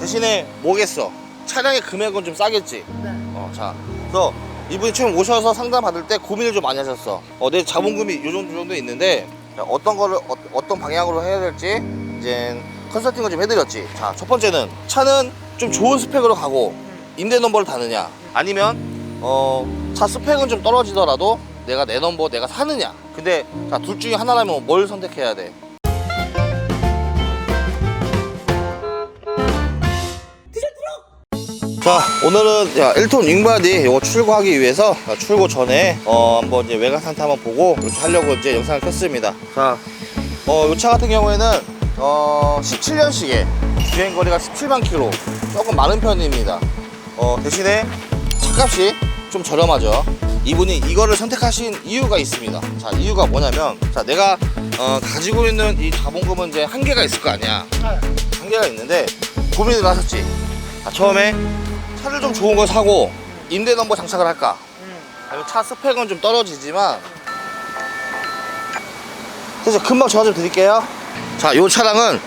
대신에 뭐겠어? 차량의 금액은 좀 싸겠지. 네. 어, 자, 그래서 이분이 처음 오셔서 상담 받을 때 고민을 좀 많이 하셨어. 어, 내 자본금이 요 정도 정도 있는데 자, 어떤 거를 어, 떤 방향으로 해야 될지 이제 컨설팅을 좀 해드렸지. 자, 첫 번째는 차는 좀 좋은 스펙으로 가고 임대 넘버를 다느냐, 아니면 어, 차 스펙은 좀 떨어지더라도 내가 내 넘버 내가 사느냐. 근데 자, 둘 중에 하나라면 뭘 선택해야 돼? 자 오늘은 야, 1톤 윙바디 이거 출고하기 위해서 자, 출고 전에 어 한번 이제 외관 상태 한번 보고 이렇게 하려고 이제 영상을 켰습니다. 자 어 이 차 같은 경우에는 어 17년식에 주행 거리가 17만 킬로. 조금 많은 편입니다. 어 대신에 차값이 좀 저렴하죠. 이분이 이거를 선택하신 이유가 있습니다. 자 이유가 뭐냐면 자 내가 어, 가지고 있는 이 자본금은 이제 한계가 있을 거 아니야. 한계가 있는데 고민을 하셨지. 자, 처음에 차를 좀 좋은 걸 사고 임대 넘버 장착을 할까? 아니면 차 스펙은 좀 떨어지지만 그래서 금방 전화 좀 드릴게요 자, 이 차량은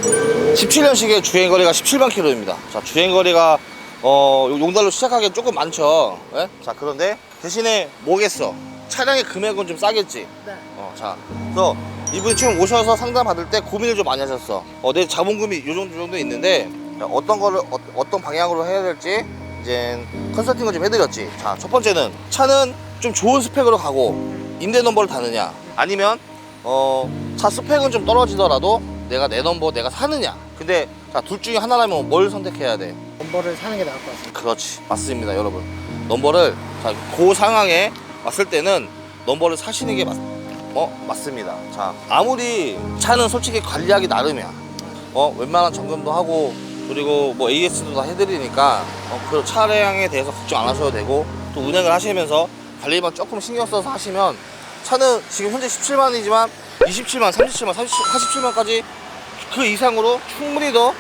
17년식의 주행거리가 17만 킬로입니다 자, 주행거리가 어, 용달로 시작하기엔 조금 많죠 예? 자, 그런데 대신에 뭐겠어? 차량의 금액은 좀 싸겠지 네. 어, 자, 그래서 이분이 처음 오셔서 상담 받을 때 고민을 좀 많이 하셨어. 어, 내 자본금이 요 정도 정도 있는데 어떤 거를 어, 떤 방향으로 해야 될지 이제 컨설팅을 좀 해드렸지. 자, 첫 번째는 차는 좀 좋은 스펙으로 가고 임대 넘버를 다느냐, 아니면 어, 차 스펙은 좀 떨어지더라도 내가 내 넘버 내가 사느냐. 근데 자, 둘 중에 하나라면 뭘 선택해야 돼? 넘버를 사는 게 나을 것 같습니다. 그렇지 맞습니다 여러분 넘버를 자, 그 상황에 왔을 때는 넘버를 사시는 게 맞, 어, 맞습니다 자 아무리 차는 솔직히 관리하기 나름이야 어 웬만한 점검도 하고 그리고 뭐 AS도 다 해드리니까 어, 그 차량에 대해서 걱정 안 하셔도 되고 또 운행을 하시면서 관리만 조금 신경 써서 하시면 차는 지금 현재 17만이지만 27만, 37만, 30, 47만까지 그 이상으로 충분히 더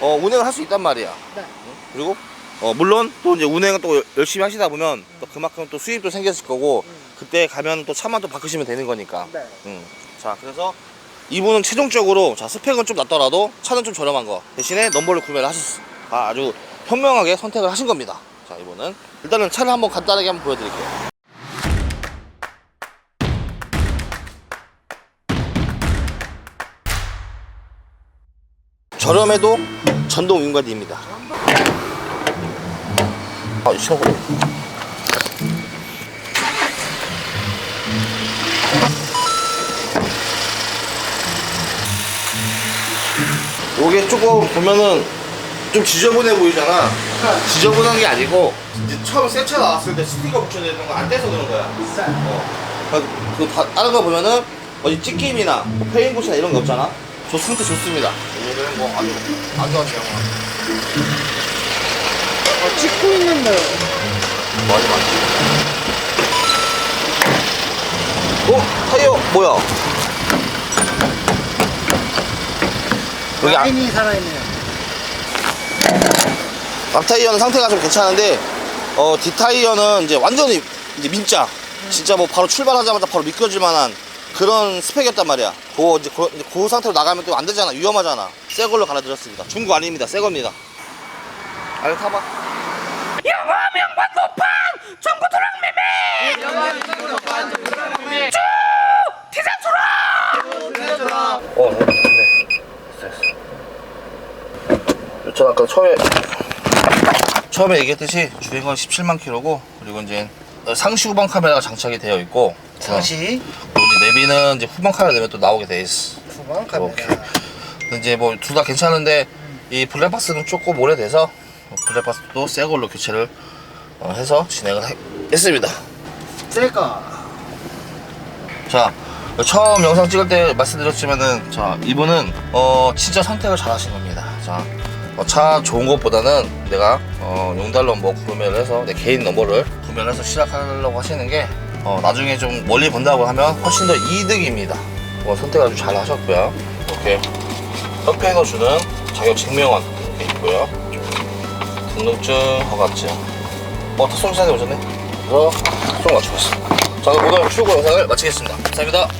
어, 운행을 할 수 있단 말이야 네. 그리고 어, 물론 또 이제 운행을 또 열심히 하시다 보면 또 그만큼 또 수입도 생겼을 거고 그때 가면 또 차만 또 바꾸시면 되는 거니까. 네. 음. 자 그래서 이분은 최종적으로 자 스펙은 좀 낮더라도 차는 좀 저렴한 거 대신에 넘버를 구매를 하셨어. 아, 아주 현명하게 선택을 하신 겁니다. 자 이분은 일단은 차를 한번 간단하게 한번 보여드릴게요. 저렴해도 전동 윙바디입니다. 아, 시원해. 요게 조금 보면은 좀 지저분해 보이잖아. 지저분한 게 아니고 이제 처음 새 차 나왔을 때 스티커 붙여내는 거 안 떼서 그런 거야. 네. 어. 그, 그 다, 다른 거 보면은 어디 찢김이나 뭐 페인굿이나 이런 거 없잖아. 좋 상태 좋습니다. 이거는 뭐 아주 아주 아주 영화. 어, 찍고 있는데 많이 많지. 어? 타이어 뭐야? 여기 앞, 라인이 살아있네요. 앞 타이어는 상태가 좀 괜찮은데 어, 뒷 타이어는 이제 완전히 이제 민자. 진짜 뭐 바로 출발하자마자 바로 미끄러질 만한 그런 스펙이었단 말이야. 그거 이제 그, 이제 그 상태로 나가면 또 안 되잖아. 위험하잖아. 새 걸로 갈아드렸습니다. 중고 아닙니다. 새 겁니다. 아유 타봐. 어, 네. 됐어, 됐어. 저 아까 처음에 처음에 얘기했듯이 주행거리 17만 킬로고 그리고 이제 상시 후방 카메라가 장착이 되어 있고 상시 그리고 이제 내비는 이제 후방 카메라 내면 또 나오게 돼 있어. 후방 카메라. 오케이. 이제 뭐 둘 다 괜찮은데 이 블랙박스는 조금 오래돼서 블랙박스도 새 걸로 교체를 어, 해서 진행을 해- 했습니다. 셀까? 자 처음 영상 찍을 때 말씀드렸지만은 자 이분은 어 진짜 선택을 잘 하신 겁니다 자 어, 차 좋은 것보다는 내가 어 용달 넘버 구매를 해서 내 개인 넘버를 구매를 해서 시작하려고 하시는 게 어, 나중에 좀 멀리 본다고 하면 훨씬 더 이득입니다. 어, 선택 아주 잘 하셨고요. 이렇게 협회에서 주는 자격 증명원 이렇게 있고요. 등록증 허가증. 어 탁송 시장에 오셨네. 그래서 탁송 맞추고 있습니다. 자 그럼 오늘 출고 영상을 마치겠습니다. 감사합니다